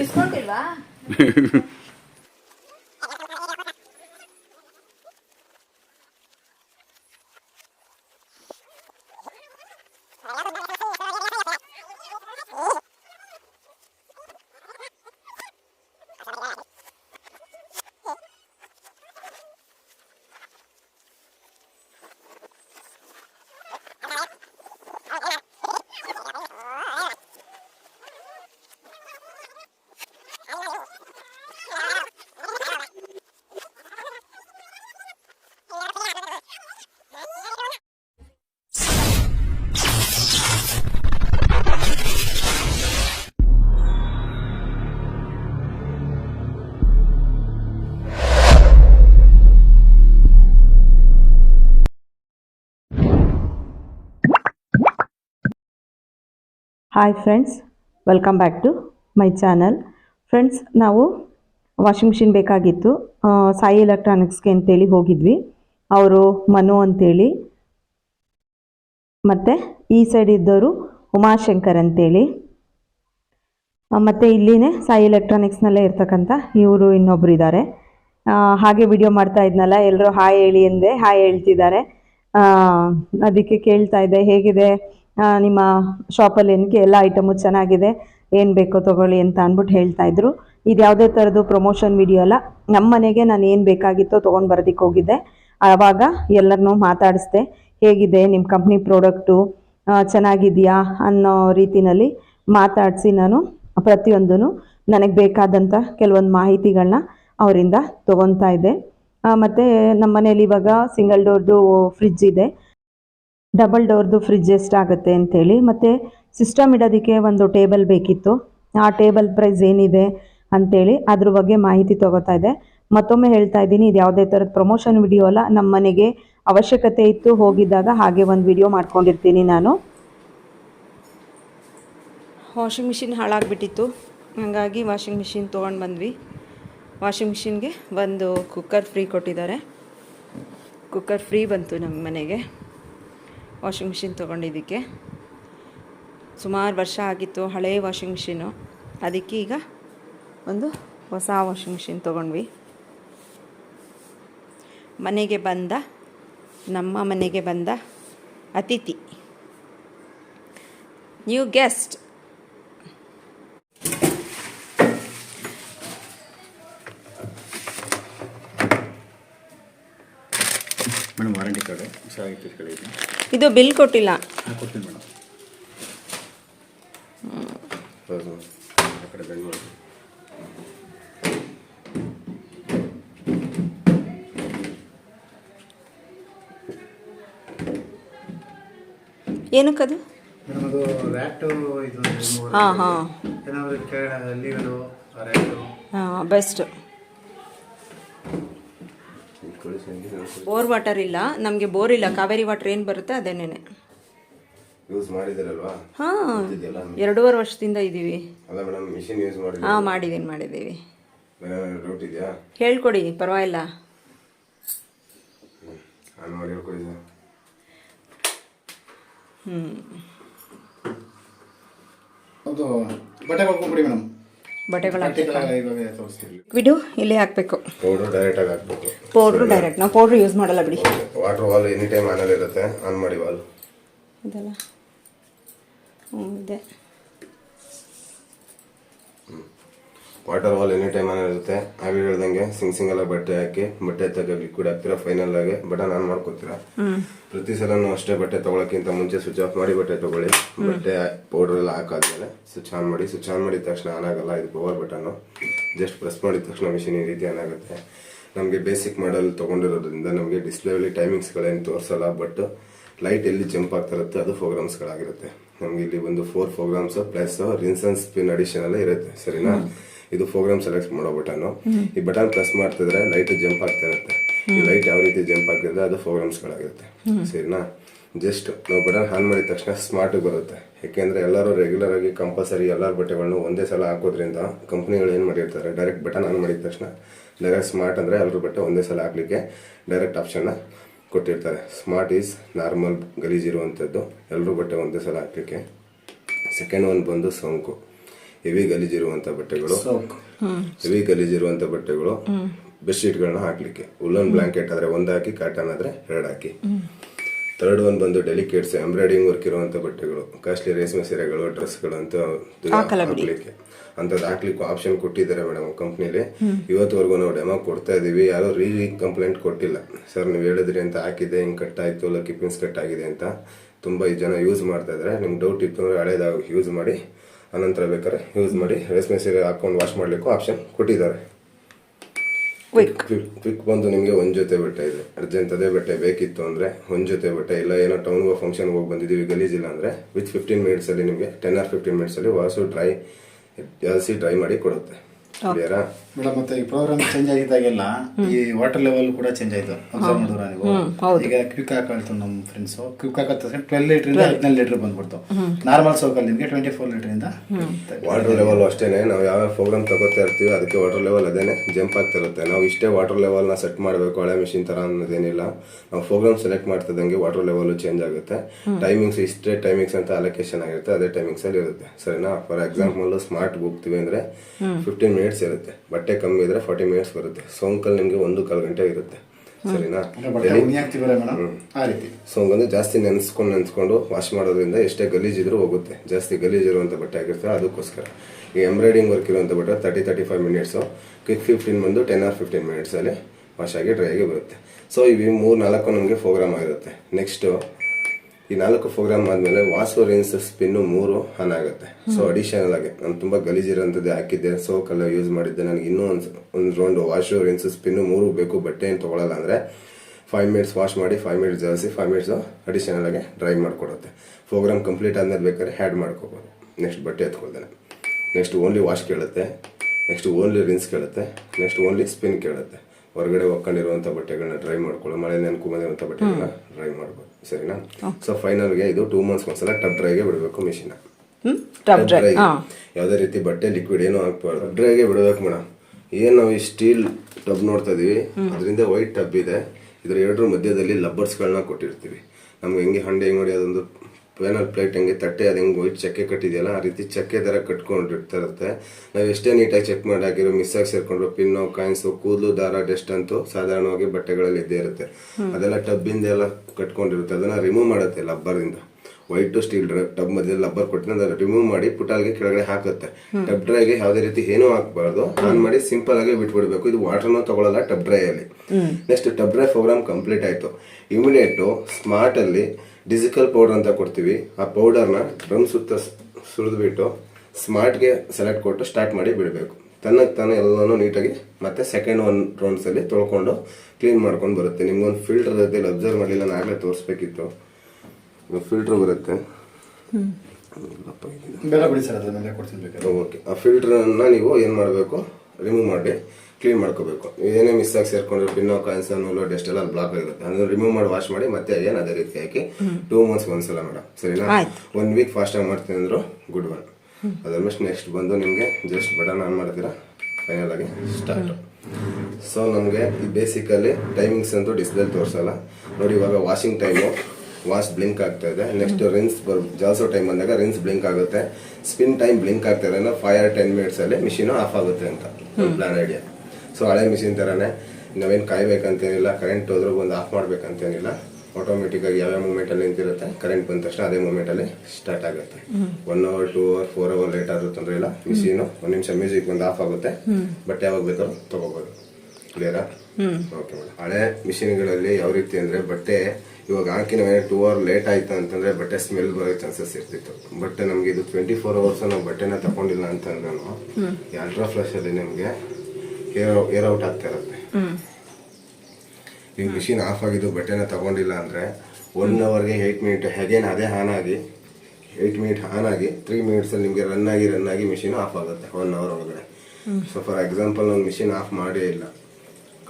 Discount hi friends welcome back to my channel friends ನಾವು washing machine ಬೇಕಾಗಿತ್ತು. ಸಾಯಿ ಎಲೆಕ್ಟ್ರಾನಿಕ್ಸ್ಗೆ ಅಂತೇಳಿ ಹೋಗಿದ್ವಿ. ಅವರು ಮನು ಅಂತೇಳಿ, ಮತ್ತು ಈ ಸೈಡ್ ಇದ್ದವರು ಉಮಾಶಂಕರ್ ಅಂತೇಳಿ. ಮತ್ತು ಇಲ್ಲಿನೇ ಸಾಯಿ ಎಲೆಕ್ಟ್ರಾನಿಕ್ಸ್ನಲ್ಲೇ ಇರ್ತಕ್ಕಂಥ ಇವರು ಇನ್ನೊಬ್ಬರು ಇದ್ದಾರೆ. ಹಾಗೆ ವಿಡಿಯೋ ಮಾಡ್ತಾ ಇದ್ನಲ್ಲ ಎಲ್ಲರೂ ಹಾಯ್ ಹೇಳಿ ಎಂದೇ ಹಾಯ್ ಹೇಳ್ತಿದ್ದಾರೆ. ಅದಕ್ಕೆ ಕೇಳ್ತಾ ಇದ್ದೆ, ಹೇಗಿದೆ? ನಿಮ್ಮ ಶಾಪಲ್ಲಿ ಏನಕ್ಕೆ ಎಲ್ಲ ಐಟಮು ಚೆನ್ನಾಗಿದೆ, ಏನು ಬೇಕೋ ತಗೊಳ್ಳಿ ಅಂತ ಅಂದ್ಬಿಟ್ಟು ಹೇಳ್ತಾ ಇದ್ರು. ಇದು ಯಾವುದೇ ಥರದ್ದು ಪ್ರಮೋಷನ್ ವಿಡಿಯೋ ಅಲ್ಲ ನಮ್ಮ ಮನೆಗೆ ನಾನು ಏನು ಬೇಕಾಗಿತ್ತೋ ತೊಗೊಂಡು ಬರೋದಕ್ಕೆ ಹೋಗಿದ್ದೆ. ಆವಾಗ ಎಲ್ಲರನ್ನೂ ಮಾತಾಡಿಸ್ದೆ, ಹೇಗಿದೆ ನಿಮ್ಮ ಕಂಪ್ನಿ ಪ್ರಾಡಕ್ಟು ಚೆನ್ನಾಗಿದೆಯಾ ಅನ್ನೋ ರೀತಿಯಲ್ಲಿ ಮಾತಾಡಿಸಿ ನಾನು ಪ್ರತಿಯೊಂದೂ ನನಗೆ ಬೇಕಾದಂಥ ಕೆಲವೊಂದು ಮಾಹಿತಿಗಳನ್ನ ಅವರಿಂದ ತೊಗೊತಾ ಇದ್ದೆ. ಮತ್ತು ನಮ್ಮ ಮನೇಲಿ ಇವಾಗ ಸಿಂಗಲ್ ಡೋರ್ದು ಫ್ರಿಜ್ ಇದೆ. ಡಬಲ್ ಡೋರ್ದು ಫ್ರಿಜ್ ಎಷ್ಟಾಗುತ್ತೆ ಅಂಥೇಳಿ ಮತ್ತು ಸಿಸ್ಟಮ್ ಇಡೋದಕ್ಕೆ ಒಂದು ಟೇಬಲ್ ಬೇಕಿತ್ತು. ಆ ಟೇಬಲ್ ಪ್ರೈಸ್ ಏನಿದೆ ಅಂಥೇಳಿ ಅದ್ರ ಬಗ್ಗೆ ಮಾಹಿತಿ ತೊಗೋತಾ ಇದೆ ಮತ್ತೊಮ್ಮೆ ಹೇಳ್ತಾ ಇದ್ದೀನಿ, ಇದು ಯಾವುದೇ ಥರದ ಪ್ರಮೋಷನ್ ವಿಡಿಯೋ ಅಲ್ಲ, ನಮ್ಮ ಮನೆಗೆ ಅವಶ್ಯಕತೆ ಇತ್ತು, ಹೋಗಿದ್ದಾಗ ಹಾಗೆ ಒಂದು ವಿಡಿಯೋ ಮಾಡ್ಕೊಂಡಿರ್ತೀನಿ ನಾನು. ವಾಷಿಂಗ್ ಮಿಷಿನ್ ಹಾಳಾಗಿಬಿಟ್ಟಿತ್ತು. ಹಾಗಾಗಿ ವಾಷಿಂಗ್ ಮಿಷಿನ್ ತೊಗೊಂಡು ಬಂದ್ವಿ. ವಾಷಿಂಗ್ ಮಿಷಿನ್ಗೆ ಒಂದು ಕುಕ್ಕರ್ ಫ್ರೀ ಕೊಟ್ಟಿದ್ದಾರೆ. ಕುಕ್ಕರ್ ಫ್ರೀ ಬಂತು ನಮ್ಮ ಮನೆಗೆ. ವಾಷಿಂಗ್ ಮಿಷಿನ್ ತೊಗೊಂಡಿದ್ದಕ್ಕೆ. ಸುಮಾರು ವರ್ಷ ಆಗಿತ್ತು ಹಳೆಯ ವಾಷಿಂಗ್ ಮಿಷಿನು ಅದಕ್ಕೆ ಈಗ ಒಂದು ಹೊಸ ವಾಷಿಂಗ್ ಮಿಷಿನ್ ತೊಗೊಂಡ್ವಿ. ಮನೆಗೆ ಬಂದ, ನಮ್ಮ ಮನೆಗೆ ಬಂದ ಅತಿಥಿ. ನ್ಯೂ ಗೆಸ್ಟ್ ಈ ಕಡೆ ಇದೆ ಇದು ಬಿಲ್ ಕೊಟ್ಟಿಲ್ಲ. ಹಾಂ ಕೊಡ್ತೀನಿ ಮೇಡಮ್. ಹೌದು ಆ ಕಡೆ ಬೆಂಗಳೂರು ಏನಕ್ಕದು ಮೇಡಮ್ ಅದು ರ್ಯಾಟು ಇದು ಹಾಂ ಹಾಂ. ಏನಾದ್ರು ಕೆಳಗಡೆ ಲೀಗಲು ರ್ಯಾಟು. ಹಾಂ ಬೆಸ್ಟ್. ಬೋರ್ ವಾಟರ್ ಇಲ್ಲ. ನಮಗೆ ಬೋರ್ ಇಲ್ಲ. ಕಾವೇರಿ ವಾಟರ್ ಏನು ಬರುತ್ತೆ ಅದೇನೇನೆ ಯೂಸ್ ಮಾಡಿದಿರಲ್ವಾ ಹಾಂ. ಎರಡೂವರೆ ವರ್ಷದಿಂದ ಇದ್ದೀವಿ ಅಲ್ಲ ಮೇಡಮ್ ಮಿಷಿನ್ ಯೂಸ್ ಮಾಡಿ ಹಾಂ ಮಾಡಿದ್ದೀನಿ ಮಾಡಿದ್ದೀವಿ ಡೌಟ್ ಇದೆಯಾ? ಹೇಳ್ಕೊಡಿ ಪರವಾಗಿಲ್ಲ. ಆನ್ ಮಾಡಿ ಹೇಳ್ಕೊಡಿ ಸರ್. ಅದು ಬಟ್ಟೆ ಕೊಡ್ಕೊಂಬಿಡಿ ಮೇಡಮ್ ಬಟ್ಟೆಗಳು ಬಿಡು ಇಲ್ಲೇ ಹಾಕ್ಬೇಕು. ಪೌಡ್ರು ಡೈರೆಕ್ಟಾಗಿ ಹಾಕ್ಬೇಕು. ಪೌಡ್ರು ಡೈರೆಕ್ಟ್ ನಾವು ಪೌಡ್ರು ಯೂಸ್ ಮಾಡಲ್ಲ ಬಿಡಿ. ವಾಟರ್ ವಾಲ್ ಎನಿ ಟೈಮ್ ಆನಲ್ಲಿ ಇರುತ್ತೆ. ಆನ್ ಮಾಡಿ ವಾಲ್ ಇದೆಲ್ಲ. ಹ್ಞೂ ಇದೆ. ವಾಟರ್ ವಾಲ್ ಎನಿ ಟೈಮ್ ಏನೋ ಇರುತ್ತೆ. ಹಾಗೆ ಹೇಳ್ದಂಗೆ ಸಿಂಗ್ ಎಲ್ಲ ಬಟ್ಟೆ ಹಾಕಿ ಬಟ್ಟೆ ತೆಗೆ ಲಿಕ್ವಿಡ್ ಹಾಕ್ತೀರಾ ಫೈನಲ್ ಆಗಿ ಬಟನ್ ಆನ್ ಮಾಡ್ಕೋತೀರಾ. ಪ್ರತಿ ಸಲನೂ ಅಷ್ಟೇ ಬಟ್ಟೆ ತಗೊಳಕ್ಕಿಂತ ಮುಂಚೆ ಸ್ವಿಚ್ ಆಫ್ ಮಾಡಿ ಬಟ್ಟೆ ತಗೊಳ್ಳಿ. ಬಟ್ಟೆ ಪೌಡರ್ ಎಲ್ಲ ಹಾಕಾದ್ಮೇಲೆ ಸ್ವಿಚ್ ಆನ್ ಮಾಡಿ ಸ್ವಿಚ್ ಆನ್ ಮಾಡಿದ ತಕ್ಷಣ ಆನ್ ಆಗಲ್ಲ ಇದು ಪವರ್ ಬಟನ್ ಜಸ್ಟ್ ಪ್ರೆಸ್ ಮಾಡಿದ ತಕ್ಷಣ ಮಿಷಿನ್ ಈ ರೀತಿ ಆನ್ ಆಗುತ್ತೆ. ನಮಗೆ ಬೇಸಿಕ್ ಮಾಡಲ್ ತಗೊಂಡಿರೋದ್ರಿಂದ ನಮಗೆ ಡಿಸ್ಪ್ಲೇಲಿ ಟೈಮಿಂಗ್ಸ್ಗಳೇನು ತೋರಿಸಲ್ಲ ಬಟ್ ಲೈಟ್ ಎಲ್ಲಿ ಜಂಪ್ ಆಗ್ತಾ ಇರುತ್ತೆ ಅದು ಪ್ರೋಗ್ರಾಮ್ಸ್ಗಳಾಗಿರುತ್ತೆ ನಮ್ಗೆ ಇಲ್ಲಿ ಒಂದು four programmes plus rinse and spin addition ಎಲ್ಲ ಇರುತ್ತೆ ಸರಿನಾ? ಇದು ಪ್ರೋಗ್ರಾಮ್ ಸೆಲೆಕ್ಟ್ ಮಾಡೋ ಬಟನ್. ಈ ಬಟನ್ ಪ್ರೆಸ್ ಮಾಡ್ತಿದ್ರೆ ಲೈಟ್ ಜಂಪ್ ಆಗ್ತಾ ಇರುತ್ತೆ. ಈ ಲೈಟ್ ಯಾವ ರೀತಿ ಜಂಪ್ ಆಗ್ತಿದ್ರೆ ಅದು ಪ್ರೋಗ್ರಾಮ್ಸ್ಗಳಾಗಿರುತ್ತೆ ಸರಿನಾ? ಜಸ್ಟ್ ನಾವು ಬಟನ್ ಆನ್ ಮಾಡಿದ ತಕ್ಷಣ ಸ್ಮಾರ್ಟ್ ಬರುತ್ತೆ. ಯಾಕೆಂದ್ರೆ ಎಲ್ಲರೂ ರೆಗ್ಯುಲರ್ ಆಗಿ ಕಂಪಲ್ಸರಿ ಎಲ್ಲರ ಬಟ್ಟೆಗಳನ್ನು ಒಂದೇ ಸಲ ಹಾಕೋದ್ರಿಂದ ಕಂಪ್ನಿಗಳು ಏನು ಮಾಡಿರ್ತಾರೆ? ಡೈರೆಕ್ಟ್ ಬಟನ್ ಆನ್ ಮಾಡಿದ ತಕ್ಷಣ ಡೈರೆಕ್ಟ್ ಸ್ಮಾರ್ಟ್ ಅಂದರೆ ಎಲ್ಲರ ಬಟ್ಟೆ ಒಂದೇ ಸಲ ಹಾಕ್ಲಿಕ್ಕೆ ಡೈರೆಕ್ಟ್ ಆಪ್ಷನ್ನ ಕೊಟ್ಟಿರ್ತಾರೆ. ಸ್ಮಾರ್ಟ್ ಈಸ್ ನಾರ್ಮಲ್ ಗಲೀಜಿರುವಂಥದ್ದು ಎಲ್ಲರೂ ಬಟ್ಟೆ ಒಂದೇ ಸಲ ಹಾಕ್ಲಿಕ್ಕೆ. ಸೆಕೆಂಡ್ ಒನ್ ಬಂದು ಸೋಂಕು. ಹೆವಿ ಗಲೀಜಿರುವಂಥ ಬಟ್ಟೆಗಳು. ಹೆವಿ ಗಲೀಜಿರುವಂಥ ಬಟ್ಟೆಗಳು. ಬೆಡ್ಶೀಟ್ಗಳನ್ನ ಹಾಕ್ಲಿಕ್ಕೆ. ಉಲ್ಲನ್ ಬ್ಲಾಂಕೆಟ್ ಆದರೆ ಒಂದು ಹಾಕಿ ಕಾಟನ್ ಆದರೆ ಎರಡು ಹಾಕಿ. ಥರ್ಡ್ ಒನ್ ಬಂದು ಡೆಲಿಕೇಟ್ಸ್ ಎಂಬ್ರಾಯ್ಡಿಂಗ್ ವರ್ಕ್ ಇರುವಂಥ ಬಟ್ಟೆಗಳು. ಕಾಸ್ಟ್ಲಿ ರೇಷ್ಮೆ ಸೀರೆಗಳು ಡ್ರೆಸ್ಗಳು ಅಂತ ಹಾಕ್ಲಿಕ್ಕೆ. ಅಂಥದ್ದು ಹಾಕ್ಲಿಕ್ಕೆ ಆಪ್ಷನ್ ಕೊಟ್ಟಿದ್ದಾರೆ ಮೇಡಮ್ ಕಂಪ್ನಿಲಿ ಇವತ್ತುವರೆಗೂ ನಾವು ಡೆಮೋ ಕೊಡ್ತಾ ಇದೀವಿ. ಯಾರು ರೀ ಕಂಪ್ಲೇಂಟ್ ಕೊಟ್ಟಿಲ್ಲ. ಸರ್ ನೀವು ಹೇಳಿದ್ರಿ ಅಂತ ಹಾಕಿದೆ ಹಿಂಗೆ ಕಟ್ ಆಯ್ತು ಲಕ್ಕಿ ಕಿಪ್ಪಿಂಗ್ಸ್ ಕಟ್ ಆಗಿದೆ ಅಂತ. ತುಂಬ ಜನ ಯೂಸ್ ಮಾಡ್ತಾ ಇದ್ದಾರೆ ನಿಮ್ಗೆ ಡೌಟ್ ಇತ್ತು ಅಂದರೆ ಹಳೇದಾಗ ಯೂಸ್ ಮಾಡಿ ಅನಂತರ ಬೇಕಾದ್ರೆ ಯೂಸ್ ಮಾಡಿ ರೇಷ್ಮೆ ಸೀರೆ ಹಾಕೊಂಡು ವಾಶ್ ಮಾಡಲಿಕ್ಕೂ ಆಪ್ಷನ್ ಕೊಟ್ಟಿದ್ದಾರೆ. ಕ್ಲಿಕ್ ಕ್ವಿಕ್ ಬಂದು ನಿಮಗೆ ಒಂದು ಜೊತೆ ಬಟ್ಟೆ ಇದೆ. ಅರ್ಜೆಂಟ್ ಅದೇ ಬಟ್ಟೆ ಬೇಕಿತ್ತು ಅಂದರೆ ಒಂದು ಜೊತೆ ಬಟ್ಟೆ. ಇಲ್ಲ ಏನೋ ಟೌನ್ಗೆ ಫಂಕ್ಷನ್ಗೆ ಹೋಗಿ ಬಂದಿದ್ದೀವಿ ಗಲೀಜಿಲ್ಲ ಅಂದರೆ ವಿತ್ ಫಿಫ್ಟೀನ್ ಮಿನಿಟ್ಸಲ್ಲಿ ನಿಮಗೆ ಟೆನ್ ಆರ್ ಫಿಫ್ಟೀನ್ ಮಿನಿಟ್ಸಲ್ಲಿ ವಾಸು ಡ್ರೈ ಜಾಸ್ತಿ ಡ್ರೈ ಮಾಡಿ ಕೊಡುತ್ತೆ. ಮೇಡಮ್ ಮತ್ತೆ ಈ ಪ್ರೋಗ್ರಾಮ್ ಚೇಂಜ್ ಆಗಿದ್ದಾಗೆಲ್ಲ ಈ ವಾಟರ್ ಲೆವೆಲ್ ಕೂಡ ಚೇಂಜ್ ಆಯ್ತು. ಅಬ್ಸರ್ವ್ ಮಾಡಿದ್ರ ನೀವು? ಈಗ ಕ್ವಿಕ್ ಹಾಕೊಳ್ತು ನಮ್ಮ ಫ್ರೆಂಡ್ಸ್ ಕ್ವಿಕ್ ಹಾಕೋ ತಕ್ಷಣ ಟ್ವೆಲ್ ಲೀಟರ್ ಇಂದ ಹದಿನಾರು ಲೀಟರ್ ಬಂದ್ಬಿಡ್ತು. ನಾರ್ಮಲ್ ಸೋಕಲ್ಲಿ ನಿಮಗೆ ಟ್ವೆಂಟಿ ಫೋರ್ ಲೀಟರ್ ಇಂದ ವಾಟರ್ ಲೆವೆಲ್ ಅಷ್ಟೇನೆ. ನಾವು ಯಾವ ಪ್ರೋಗ್ರಾಮ್ ತಗೋತಾ ಇರ್ತೀವಿ ಅದಕ್ಕೆ ವಾಟರ್ ಲೆವೆಲ್ ಅದೇನೆ ಜಂಪ್ ಆಗ್ತಾ ಇರುತ್ತೆ ನಾವು ಇಷ್ಟೇ ವಾಟರ್ ಲೆವೆಲ್ನ ಸೆಟ್ ಮಾಡಬೇಕು ಹಳೆ ಮಿಷಿನ್ ತರ ಅನ್ನೋದೇನಿಲ್ಲ. ನಾವು ಪ್ರೋಗ್ರಾಮ್ ಸೆಲೆಕ್ಟ್ ಮಾಡ್ತಿದ್ದಂಗೆ ವಾಟರ್ ಲೆವೆಲ್ ಚೇಂಜ್ ಆಗುತ್ತೆ. ಟೈಮಿಂಗ್ಸ್ ಇಷ್ಟೇ ಟೈಮಿಂಗ್ಸ್ ಅಂತ ಅಲೋಕೇಶನ್ ಆಗಿರುತ್ತೆ. ಅದೇ ಟೈಮಿಂಗ್ಸ್ ಅಲ್ಲಿ ಇರುತ್ತೆ. ಸರಿನಾ? ಫಾರ್ ಎಕ್ಸಾಂಪಲ್ ಸ್ಮಾರ್ಟ್ ಹೋಗ್ತೀವಿ ಅಂದ್ರೆ ಫಿಫ್ಟೀನ್ ಮಿನಿಟ್ಸ್ ಇರುತ್ತೆ. ಬಟ್ಟೆ ಕಮ್ಮಿ ಇದ್ರೆ ಫಾರ್ಟಿ ಮಿನಿಟ್ಸ್ ಬರುತ್ತೆ. ಸೋಂಕಲ್ಲಿ ನಿಮಗೆ ಒಂದು ಕಾಲು ಗಂಟೆ ಇರುತ್ತೆ. ಸರಿನಾ? ಅಂದ್ರೆ ಬಟ್ಟೆ ಉಣಿ ಹಾಕ್ತಿವಲ್ಲ ಮೇಡಮ್? ಆ ರೀತಿ. ಸೊ ಹಂಗಂದ್ರೆ ಜಾಸ್ತಿ ನೆನೆಸ್ಕೊಂಡು ನೆನೆಸ್ಕೊಂಡು ವಾಶ್ ಮಾಡೋದ್ರಿಂದ ಎಷ್ಟೇ ಗಲೀಜಿದ್ರು ಹೋಗುತ್ತೆ. ಜಾಸ್ತಿ ಗಲೀಜ್ ಇರುವಂಥ ಬಟ್ಟೆ ಆಗಿರ್ತದೆ ಅದಕ್ಕೋಸ್ಕರ. ಈ ಎಂಬ್ರಾಯ್ಡಿಂಗ್ ವರ್ಕ್ ಇರುವಂಥ ಬಟ್ಟೆ thirty thirty five minutes quick fifteen ಬಂದು ಟೆನ್ ಆರ್ ಫಿಫ್ಟೀನ್ ಮಿನಿಟ್ಸಲ್ಲಿ ವಾಶ್ ಆಗಿ ಡ್ರೈ ಆಗಿ ಬರುತ್ತೆ. ಸೊ ಇವು ಮೂರು ನಾಲ್ಕು ನಮಗೆ ಪ್ರೋಗ್ರಾಮ್ ಆಗಿರುತ್ತೆ. ನೆಕ್ಸ್ಟು ಈ ನಾಲ್ಕು ಪ್ರೋಗ್ರಾಮ್ ಆದಮೇಲೆ ವಾಸು ರೇಂಜ್ ಸ್ಪಿನ್ನು ಮೂರು ಆನ್ ಆಗುತ್ತೆ. ಸೊ ಅಡಿಷನಲ್ ಆಗಿ ನಾನು ತುಂಬ ಗಲೀಜಿರೋಂಥದ್ದು ಹಾಕಿದ್ದೆ. ಸೋಕೆಲ್ಲ ಯೂಸ್ ಮಾಡಿದ್ದೆ. ನನಗೆ ಇನ್ನೂ ಒಂದು ಒಂದು ರೌಂಡ್ ವಾಶು ರೇಂಜ್ ಸ್ಪಿನ್ನು ಮೂರು ಬೇಕು. ಬಟ್ಟೆ ಏನು ತೊಗೊಳಲ್ಲ ಅಂದರೆ ಫೈವ್ ಮಿನಿಟ್ಸ್ ವಾಶ್ ಮಾಡಿ ಫೈವ್ ಮಿನಿಟ್ಸ್ ಜಾಸ್ತಿ ಫೈವ್ ಮಿನಿಟ್ಸು ಅಡಿಷನಲ್ ಆಗಿ ಡ್ರೈ ಮಾಡಿಕೊಡುತ್ತೆ. ಪ್ರೋಗ್ರಾಮ್ ಕಂಪ್ಲೀಟ್ ಆದ್ಮೇಲೆ ಬೇಕಾದ್ರೆ ಹ್ಯಾಡ್ ಮಾಡ್ಕೋಬೋದು. ನೆಕ್ಸ್ಟ್ ಬಟ್ಟೆ ಎತ್ಕೊಳ್ತಾನೆ. ನೆಕ್ಸ್ಟ್ ಓನ್ಲಿ ವಾಶ್ ಕೇಳುತ್ತೆ. ನೆಕ್ಸ್ಟ್ ಓನ್ಲಿ ರಿನ್ಸ್ ಕೇಳುತ್ತೆ. ನೆಕ್ಸ್ಟ್ ಓನ್ಲಿ ಸ್ಪಿನ್ ಕೇಳುತ್ತೆ. ಹೊರಗಡೆ ಒಕ್ಕೊಂಡಿರುವಂಥ ಬಟ್ಟೆಗಳನ್ನ ಡ್ರೈ ಮಾಡ್ಕೊಳ್ಳೋ ಮಳೆ ನೆನ್ಕೊಂಬಂದಿರುವಂಥ ಬಟ್ಟೆಗಳನ್ನ ಡ್ರೈ ಮಾಡ್ಬೋದು. ಸರಿನಾ? ಸೊ ಫೈನಲ್ಗೆ ಇದು ಟೂ ಮಂತ್ಸ್ ಒಂದ್ಸಲ ಟಬ್ ಡ್ರೈಗೆ ಬಿಡಬೇಕು ಮಿಷಿನ ಟಬ್ ಡ್ರೈ ಯಾವುದೇ ರೀತಿ ಬಟ್ಟೆ ಲಿಕ್ವಿಡ್ ಏನು ಹಾಕ್ಬಾರ್ದು. ಡ್ರೈಗೆ ಬಿಡಬೇಕು ಮೇಡಮ್ ಏನು ನಾವು ಈ ಸ್ಟೀಲ್ ಟಬ್ ನೋಡ್ತಾ ಇದೀವಿ? ಅದರಿಂದ ವೈಟ್ ಟಬ್ ಇದೆ. ಇದ್ರ ಎರಡರ ಮಧ್ಯದಲ್ಲಿ ಲಬ್ಬರ್ಸ್ಗಳನ್ನ ಕೊಟ್ಟಿರ್ತೀವಿ. ನಮ್ಗೆ ಹೆಂಗೆ ಹಂಡೆ ಹೆಂಗೆ ನೋಡಿ ಅದೊಂದು ಪೇನಲ್ ಪ್ಲೇಟ್ ಹೆಂಗೆ ತಟ್ಟೆ ಅದು ಹೆಂಗೆ ವೈಟ್ ಚಕ್ಕೆ ಕಟ್ಟಿದೆಯಲ್ಲ ಆ ರೀತಿ ಚಕ್ಕೆ ಥರ ಕಟ್ಕೊಂಡಿರ್ತಿರುತ್ತೆ. ನಾವು ಎಷ್ಟೇ ನೀಟಾಗಿ ಚೆಕ್ ಮಾಡಿ ಹಾಕಿರೋ ಮಿಸ್ ಆಗಿ ಸೇರ್ಕೊಂಡ್ರು ಪಿನ್ನು ಕಾಯಿನ್ಸು ಕೂದಲು ದಾರ ಡೆಸ್ಟ್ ಅಂತೂ ಸಾಧಾರಣವಾಗಿ ಬಟ್ಟೆಗಳಲ್ಲಿ ಇದ್ದೇ ಇರುತ್ತೆ. ಅದೆಲ್ಲ ಟಬ್ಬಿಂದ ಎಲ್ಲ ಕಟ್ಕೊಂಡಿರುತ್ತೆ. ಅದನ್ನ ರಿಮೂವ್ ಮಾಡುತ್ತೆ ಲಬ್ಬರಿಂದ ವೈಟು ಸ್ಟೀಲ್ ಟಬ್ ಮಧ್ಯೆ ಲಬ್ಬರ್ ಕೊಟ್ಟಿನ ಅದನ್ನು ರಿಮೂವ್ ಮಾಡಿ ಪುಟಾಲ್ಗೆ ಕೆಳಗಡೆ ಹಾಕುತ್ತೆ. ಟಬ್ ಡ್ರೈಗೆ ಯಾವುದೇ ರೀತಿ ಏನೂ ಹಾಕಬಾರ್ದು. ಆನ್ ಮಾಡಿ ಸಿಂಪಲ್ ಆಗಿ ಬಿಟ್ಬಿಡ್ಬೇಕು. ಇದು ವಾಟರ್ನೂ ತಗೊಳ್ಳಲ್ಲ ಟಬ್ ಡ್ರೈ ಅಲ್ಲಿ next tub dry programme complete ಆಯಿತು. ಇಮಿಡಿಯೇಟು ಸ್ಮಾರ್ಟ್ ಅಲ್ಲಿ ಡಿಜಿಕಲ್ ಪೌಡರ್ ಅಂತ ಕೊಡ್ತೀವಿ. ಆ ಪೌಡರ್ನ ಡ್ರಮ್ ಸುತ್ತ ಸುರಿದ್ಬಿಟ್ಟು ಸ್ಮಾರ್ಟ್ಗೆ ಸೆಲೆಕ್ಟ್ ಕೊಟ್ಟು ಸ್ಟಾರ್ಟ್ ಮಾಡಿ ಬಿಡಬೇಕು. ತನ್ನಕ್ಕೆ ತಾನೇ ಎಲ್ಲನೂ ನೀಟಾಗಿ ಮತ್ತೆ ಸೆಕೆಂಡ್ ಒನ್ ರೌಂಡ್ಸಲ್ಲಿ ತೊಳ್ಕೊಂಡು ಕ್ಲೀನ್ ಮಾಡ್ಕೊಂಡು ಬರುತ್ತೆ. ನಿಮ್ಗೊಂದು ಫಿಲ್ಟರ್ ಇರುತ್ತೆ ಇಲ್ಲಿ ಅಬ್ಸರ್ವ್ ಮಾಡಲಿಲ್ಲ ನಾನು ಆಗಲೇ ತೋರಿಸ್ಬೇಕಿತ್ತು. ಫಿಲ್ಟರ್ ಬರುತ್ತೆ. ಓಕೆ ಆ ಫಿಲ್ಟ್ರನ್ನು ನೀವು ಏನು ಮಾಡಬೇಕು? ರಿಮೂವ್ ಮಾಡಿ. ಕ್ಲೀನ್ ಮಾಡ್ಕೋಬೇಕು. ಏನೇ ಮಿಸ್ ಆಗಿ ಸೇರ್ಕೊಂಡ್ರೆ ಪಿನ್ನೋ ಕಾಯಿನ್ಸ್ ಅನ್ನೋ ಡಸ್ಟ್ ಎಲ್ಲ ಬ್ಲಾಕ್ ಆಗಿರುತ್ತೆ. ಅದನ್ನ ರಿಮೂವ್ ಮಾಡಿ ವಾಶ್ ಮಾಡಿ ಮತ್ತೆ ಏನು ಅದೇ ರೀತಿ ಹಾಕಿ ಟೂ ಮಂತ್ಸ್ ಒಂದ್ಸಲ ಮೇಡಮ್. ಸರಿನಾ. ಒನ್ ವೀಕ್ ಫಾಸ್ಟಾಗಿ ಮಾಡ್ತೀನಿ ಅಂದ್ರು ಗುಡ್ ಒನ್ ಅದಲ್ಮೇಲೆ ನೆಕ್ಸ್ಟ್ ಬಂದು ನಿಮಗೆ ಜಸ್ಟ್ ಬಟನ್ ಆನ್ ಮಾಡ್ತೀರಾ? ಫೈನಲ್ ಆಗಿ ಸ್ಟಾರ್ಟ್ ಸೊ ನಮಗೆ ಬೇಸಿಕಲಿ ಟೈಮಿಂಗ್ಸ್ ಅಂತೂ ಡಿಸ್ಪ್ಲೇ ತೋರಿಸಲ್ಲ. ನೋಡಿ ಇವಾಗ ವಾಷಿಂಗ್ ಟೈಮು ವಾಶ್ ಬ್ಲಿಂಕ್ ಆಗ್ತಾ ಇದೆ. ನೆಕ್ಸ್ಟ್ ರಿನ್ಸ್ ಬರ್ ಜಾಲ್ಸೋ ಟೈಮ್ ಬಂದಾಗ ರಿನ್ಸ್ ಬ್ಲಿಂಕ್ ಆಗುತ್ತೆ. ಸ್ಪಿನ್ ಟೈಮ್ ಬ್ಲಿಂಕ್ ಆಗ್ತಾ ಇದೆ ಫೈವ್ ಆರ್ ಟೆನ್ ಮಿನಿಟ್ಸಲ್ಲಿ ಮಿಷಿನು ಆಫ್ ಆಗುತ್ತೆ ಅಂತ. ಪ್ಲಾನ್ ಐಡಿಯಾ ಸೊ ಹಳೆ ಮಿಷಿನ್ ಥರನೇ ನಾವೇನು ಕಾಯ್ಬೇಕಂತೇನಿಲ್ಲ ಕರೆಂಟ್ ಹೋದ್ರೂ ಒಂದು ಆಫ್ ಮಾಡ್ಬೇಕಂತೇನಿಲ್ಲ ಆಟೋಮೆಟಿಕ್ ಆಗಿ ಯಾವ್ಯಾವ ಮೂಮೆಂಟಲ್ಲಿ ನಿಂತಿರುತ್ತೆ ಕರೆಂಟ್ ಬಂದ ತಕ್ಷಣ ಅದೇ ಮೂಮೆಂಟಲ್ಲಿ ಸ್ಟಾರ್ಟ್ ಆಗುತ್ತೆ. One hour two hour four hour late ಆದ್ರೂ ತೊಂದರೆ ಇಲ್ಲ. ಮಿಷಿನು ಒಂದು ನಿಮಿಷ ಮ್ಯೂಸಿಕ್ ಒಂದು ಆಫ್ ಆಗುತ್ತೆ. ಬಟ್ ಯಾವಾಗ ಬೇಕಾದ್ರೂ ತಗೋಬೋದು. ಕ್ಲಿಯರಾ ಓಕೆ ಮೇಡಮ್ ಹಳೆ ಮಿಷಿನ್ಗಳಲ್ಲಿ ಯಾವ ರೀತಿ ಅಂದರೆ ಬಟ್ಟೆ ಇವಾಗ ಹಾಕಿ ನಾವೇನು ಟೂ ಅವರ್ ಲೇಟ್ ಆಯ್ತು ಅಂತಂದ್ರೆ ಬಟ್ಟೆ ಸ್ಮೆಲ್ ಬರೋ ಚಾನ್ಸಸ್ ಇರ್ತಿತ್ತು. ಬಟ್ ನಮಗೆ ಇದು ಟ್ವೆಂಟಿ ಫೋರ್ ಅವರ್ಸ್ ನಾವು ಬಟ್ಟೆನ ತಗೊಂಡಿಲ್ಲ ಅಂತಂದ್ರೂ ಅಲ್ಟ್ರಾ ಫ್ಲಶ್ ಅಲ್ಲಿ ನಮಗೆ ಏರ್ ಏರ್ ಔಟ್ ಆಗ್ತಾ ಇರುತ್ತೆ. ಈ ಮಿಷಿನ್ ಆಫ್ ಆಗಿದ್ದು ಬಟ್ಟೆನ ತಗೊಂಡಿಲ್ಲ ಅಂದ್ರೆ ಒನ್ ಅವರ್ಗೆ ಏಯ್ಟ್ ಮಿನಿಟ್ ಹೆಗೇನ್ ಅದೇ ಆನ್ ಆಗಿ ಏಯ್ಟ್ ಮಿನಿಟ್ ಆನ್ ಆಗಿ ತ್ರೀ ಮಿನಿಟ್ಸಲ್ಲಿ ನಿಮಗೆ ರನ್ ಆಗಿ ರನ್ ಆಗಿ ಮಿಷಿನ್ ಆಫ್ ಆಗುತ್ತೆ ಒನ್ ಅವರ್ ಒಳಗಡೆ. ಸೊ ಫಾರ್ ಎಕ್ಸಾಂಪಲ್ ಒಂದು ಮಿಷಿನ್ ಆಫ್ ಮಾಡೇ ಇಲ್ಲ.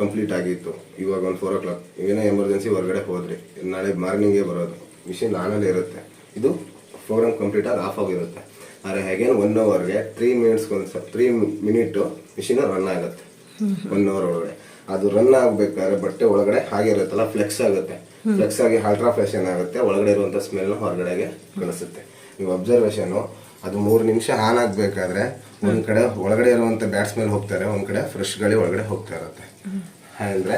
ಕಂಪ್ಲೀಟ್ ಆಗಿತ್ತು. ಇವಾಗ ಒಂದು ಫೋರ್ ಓ ಕ್ಲಾಕ್ ಏನೋ ಎಮರ್ಜೆನ್ಸಿ ಹೊರಗಡೆ ಹೋದ್ರಿ. ನಾಳೆ ಮಾರ್ನಿಂಗೇ ಬರೋದು. ಮಿಷಿನ್ ಆನಲ್ಲೇ ಇರುತ್ತೆ. ಇದು ಪ್ರೋಗ್ರಾಮ್ ಕಂಪ್ಲೀಟ್ ಆಗಿ ಆಫ್ ಆಗಿರುತ್ತೆ. ಆದರೆ ಹೇಗೇನು ಒನ್ ಅವರ್ಗೆ ತ್ರೀ ಮಿನಿಟ್ಸ್ ಒಂದು ತ್ರೀ ಮಿನಿಟು ಮಿಷಿನ್ ರನ್ ಆಗುತ್ತೆ. ಒನ್ ಅವರ್ ಒಳಗಡೆ. ಅದು ರನ್ ಆಗ್ಬೇಕಾದ್ರೆ ಬಟ್ಟೆ ಒಳಗಡೆ ಹಾಗೆ ಇರುತ್ತಲ್ಲ ಫ್ಲೆಕ್ಸ್ ಆಗುತ್ತೆ. ಫ್ಲೆಕ್ಸ್ ಆಗಿ ಅಲ್ಟ್ರಾ ಫ್ಲೆಶನ್ ಆಗುತ್ತೆ ಒಳಗಡೆ ಇರುವಂತ ಸ್ಮೆಲ್ ಹೊರಗಡೆಗೆ ಕಳಿಸುತ್ತೆ ನೀವು ಅಬ್ಸರ್ವೇಷನ್ ಅದು ಮೂರು ನಿಮಿಷ ಆನ್ ಆಗ್ಬೇಕಾದ್ರೆ ಒಂದ್ ಕಡೆ ಒಳಗಡೆ ಇರುವಂತ ಬ್ಯಾಟ್ಸ್ ಮೇಲೆ ಹೋಗ್ತಾರೆ ಒಂದು ಕಡೆ ಫ್ರೆಶ್ ಗಾಳಿ ಒಳಗಡೆ ಹೋಗ್ತಾ ಇರುತ್ತೆ. ಹಾಗಂದ್ರೆ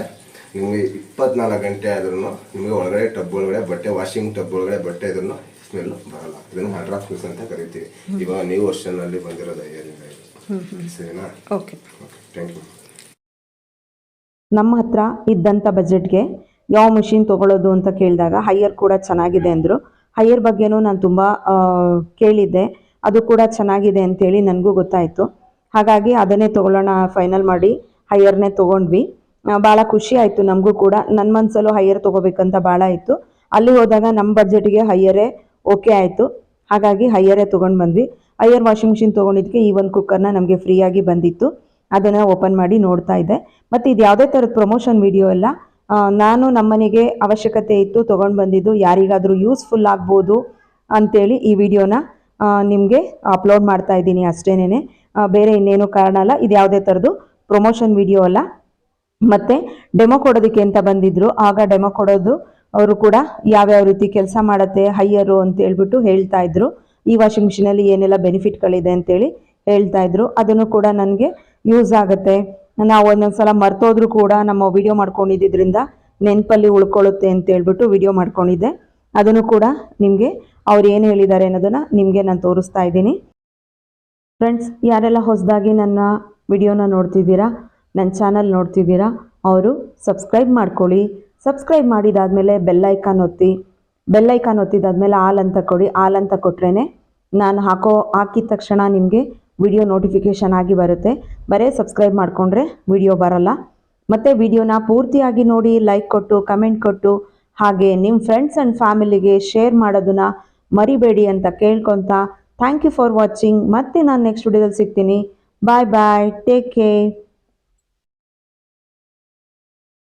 ನಿಮಗೆ ಇಪ್ಪತ್ನಾಲ್ಕು ಗಂಟೆ ಆದ್ರೂ ನಿಮಗೆ ಒಳಗಡೆ ಟಬ್ ಒಳಗಡೆ ಬಟ್ಟೆ ವಾಷಿಂಗ್ ಟಬ್ ಒಳಗಡೆ ಬಟ್ಟೆ ಇದ್ರೂ ಸ್ಮೆಲ್ ಬರಲ್ಲ. ಇದನ್ನು ಮಿಸ್ ಅಂತ ಕರಿತೀವಿ. ಇವಾಗ ನ್ಯೂ ವರ್ಷನಲ್ಲಿ ಬಂದಿರೋದು ಸರಿನಾ? ಓಕೆ ಥ್ಯಾಂಕ್ ಯು ನಮ್ಮ ಹತ್ರ ಇದ್ದಂಥ ಬಜೆಟ್ಗೆ ಯಾವ ಮಷಿನ್ ತೊಗೊಳ್ಳೋದು ಅಂತ ಕೇಳಿದಾಗ ಹೈಯರ್ ಕೂಡ ಚೆನ್ನಾಗಿದೆ ಅಂದರು. ಹೈಯರ್ ಬಗ್ಗೆನೂ ನಾನು ತುಂಬ ಕೇಳಿದ್ದೆ. ಅದು ಕೂಡ ಚೆನ್ನಾಗಿದೆ ಅಂತೇಳಿ ನನಗೂ ಗೊತ್ತಾಯಿತು. ಹಾಗಾಗಿ ಅದನ್ನೇ ತೊಗೊಳ್ಳೋಣ ಫೈನಲ್ ಮಾಡಿ ಹೈಯರ್ನೇ ತೊಗೊಂಡ್ವಿ. ಭಾಳ ಖುಷಿ ಆಯಿತು ನಮಗೂ ಕೂಡ. ನನ್ನ ಮನಸ್ಸಲ್ಲೂ ಹೈಯರ್ ತೊಗೋಬೇಕಂತ ಭಾಳ ಇತ್ತು ಅಲ್ಲಿ ಹೋದಾಗ ನಮ್ಮ ಬಜೆಟ್ಗೆ ಹೈಯರೇ ಓಕೆ ಆಯಿತು. ಹಾಗಾಗಿ ಹೈಯರೇ ತೊಗೊಂಡು ಬಂದ್ವಿ. ಹೈಯರ್ ವಾಷಿಂಗ್ ಮಿಷಿನ್ ತೊಗೊಂಡಿದ್ದಕ್ಕೆ ಈ ಒಂದು ಕುಕ್ಕರ್ನ ನಮಗೆ ಫ್ರೀಯಾಗಿ ಬಂದಿತ್ತು. ಅದನ್ನು ಓಪನ್ ಮಾಡಿ ನೋಡ್ತಾ ಇದ್ದೆ. ಮತ್ತು ಇದು ಯಾವುದೇ ಥರದ ಪ್ರಮೋಷನ್ ವಿಡಿಯೋ ಎಲ್ಲ ಆ, ನಾನು ನಮ್ಮನೆಗೆ ಅವಶ್ಯಕತೆ ಇತ್ತು ತೊಗೊಂಡು ಬಂದಿದ್ದು ಯಾರಿಗಾದರೂ ಯೂಸ್ಫುಲ್ ಆಗ್ಬೋದು ಅಂತೇಳಿ ಈ ವಿಡಿಯೋನ ನಿಮಗೆ ಅಪ್ಲೋಡ್ ಮಾಡ್ತಾ ಇದ್ದೀನಿ ಅಷ್ಟೇನೇ ಬೇರೆ ಇನ್ನೇನು ಕಾರಣ ಅಲ್ಲ ಇದು ಯಾವುದೇ ಥರದ್ದು ಪ್ರಮೋಷನ್ ವಿಡಿಯೋ ಅಲ್ಲ. ಮತ್ತು ಡೆಮೋ ಕೊಡೋದಕ್ಕೆ ಅಂತ ಬಂದಿದ್ರು ಆಗ ಡೆಮೋ ಕೊಡೋದು ಅವರು ಕೂಡ ಯಾವ್ಯಾವ ರೀತಿ ಕೆಲಸ ಮಾಡುತ್ತೆ ಹೈಯರು ಅಂತ ಹೇಳ್ಬಿಟ್ಟು ಹೇಳ್ತಾ ಇದ್ರು. ಈ ವಾಷಿಂಗ್ ಮಿಷಿನಲ್ಲಿ ಏನೆಲ್ಲ ಬೆನಿಫಿಟ್ಗಳಿದೆ ಅಂತೇಳಿ ಹೇಳ್ತಾ ಇದ್ರು. ಅದನ್ನು ಕೂಡ ನನಗೆ ಯೂಸ್ ಆಗುತ್ತೆ. ನಾವು ಒಂದೊಂದು ಸಲ ಮರ್ತೋದ್ರೂ ಕೂಡ ನಮ್ಮ ವಿಡಿಯೋ ಮಾಡ್ಕೊಂಡಿದ್ದರಿಂದ ನೆನಪಲ್ಲಿ ಉಳ್ಕೊಳ್ಳುತ್ತೆ ಅಂತ ಹೇಳ್ಬಿಟ್ಟು ವಿಡಿಯೋ ಮಾಡ್ಕೊಂಡಿದ್ದೆ. ಅದನ್ನು ಕೂಡ ನಿಮಗೆ ಅವ್ರು ಏನು ಹೇಳಿದ್ದಾರೆ ಅನ್ನೋದನ್ನು ನಿಮಗೆ ನಾನು ತೋರಿಸ್ತಾ ಇದ್ದೀನಿ. ಫ್ರೆಂಡ್ಸ್ ಯಾರೆಲ್ಲ ಹೊಸದಾಗಿ ನನ್ನ ವಿಡಿಯೋನ ನೋಡ್ತಿದ್ದೀರಾ ನನ್ನ ಚಾನಲ್ ನೋಡ್ತಿದ್ದೀರಾ, ಅವರು ಸಬ್ಸ್ಕ್ರೈಬ್ ಮಾಡ್ಕೊಳ್ಳಿ. ಸಬ್ಸ್ಕ್ರೈಬ್ ಮಾಡಿದಾದಮೇಲೆ ಬೆಲ್ಲೈಕಾನ್ ಒತ್ತಿ. ಬೆಲ್ಲೈಕಾನ್ ಒತ್ತಿದಾದ್ಮೇಲೆ ಹಾಲ್ ಅಂತ ಕೊಡಿ. ಹಾಲ್ ಅಂತ ಕೊಟ್ರೇ ನಾನು ಹಾಕೋ, ಹಾಕಿದ ತಕ್ಷಣ ನಿಮಗೆ ವಿಡಿಯೋ ನೋಟಿಫಿಕೇಷನ್ ಆಗಿ ಬರುತ್ತೆ. ಬರೀ ಸಬ್ಸ್ಕ್ರೈಬ್ ಮಾಡಿಕೊಂಡ್ರೆ ವಿಡಿಯೋ ಬರಲ್ಲ. ಮತ್ತು ವಿಡಿಯೋನ ಪೂರ್ತಿಯಾಗಿ ನೋಡಿ ಲೈಕ್ ಕೊಟ್ಟು ಕಮೆಂಟ್ ಕೊಟ್ಟು, ಹಾಗೆ ನಿಮ್ಮ ಫ್ರೆಂಡ್ಸ್ ಆ್ಯಂಡ್ ಫ್ಯಾಮಿಲಿಗೆ ಶೇರ್ ಮಾಡೋದನ್ನ ಮರಿಬೇಡಿ ಅಂತ ಕೇಳ್ಕೊತ ಥ್ಯಾಂಕ್ ಯು ಫಾರ್ ವಾಚಿಂಗ್ ಮತ್ತೆ ನಾನು ನೆಕ್ಸ್ಟ್ ವಿಡಿಯೋದಲ್ಲಿ ಸಿಗ್ತೀನಿ. ಬಾಯ್ ಬಾಯ್ ಟೇಕ್ ಕೇರ್